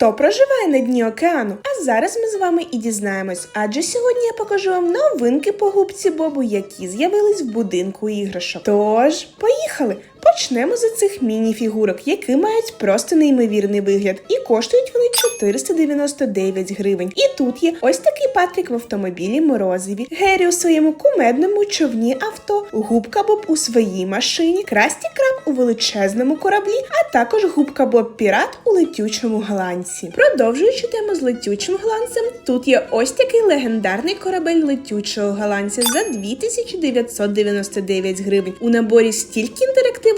хто проживає на дні океану? А зараз ми з вами і дізнаємось. Адже сьогодні я покажу вам новинки по губці Бобу, які з'явились в будинку іграшок. Тож, поїхали! Почнемо з цих міні-фігурок, які мають просто неймовірний вигляд, і коштують вони 499 гривень. І тут є ось такий Патрік в автомобілі морозиві, Гері у своєму кумедному човні авто, губка Боб у своїй машині, Красті Краб у величезному кораблі, а також губка Боб Пірат у летючому гланці. Продовжуючи тему з летючим гланцем, тут є ось такий легендарний корабель летючого гланця за 2999 гривень. У наборі стільки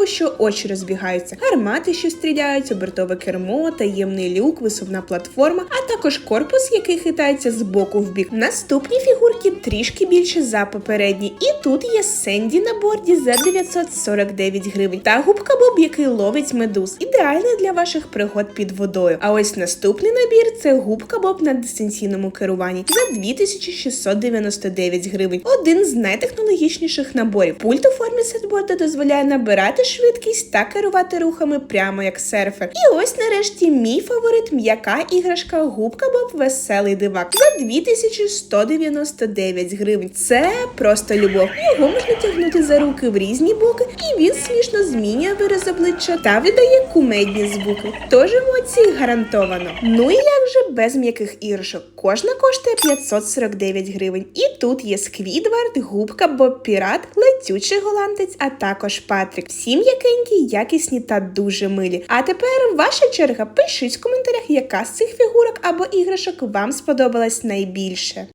інтерактиву, що очі розбігаються, гармати, що стріляють, обертове кермо, таємний люк, висувна платформа, а також корпус, який хитається з боку в бік. Наступні фігурки трішки більше за попередні. І тут є Сенді на борді за 949 гривень та губка Боб, який ловить медуз. Ідеальний для ваших пригод під водою. А ось наступний набір це губка Боб на дистанційному керуванні за 2699 гривень. Один з найтехнологічніших наборів. Пульт у формі сетборда дозволяє набирати швидкість та керувати рухами прямо як серфер. І ось нарешті мій фаворит м'яка іграшка губка Боб веселий дивак за 2199 гривень. Це просто любов. Його можна тягнути за руки в різні боки, і він смішно змінює вираз обличчя та видає кумедні звуки. Тож емоції гарантовано. Ну і як же без м'яких іграшок? Кожна коштує 549 гривень. І тут є Сквідвард, губка Боб Пірат, летючий голландець, а також Патрік. Всі м'якенькі, якісні та дуже милі. А тепер ваша черга. Пишіть в коментарях, яка з цих фігурок або іграшок вам сподобалась найбільше.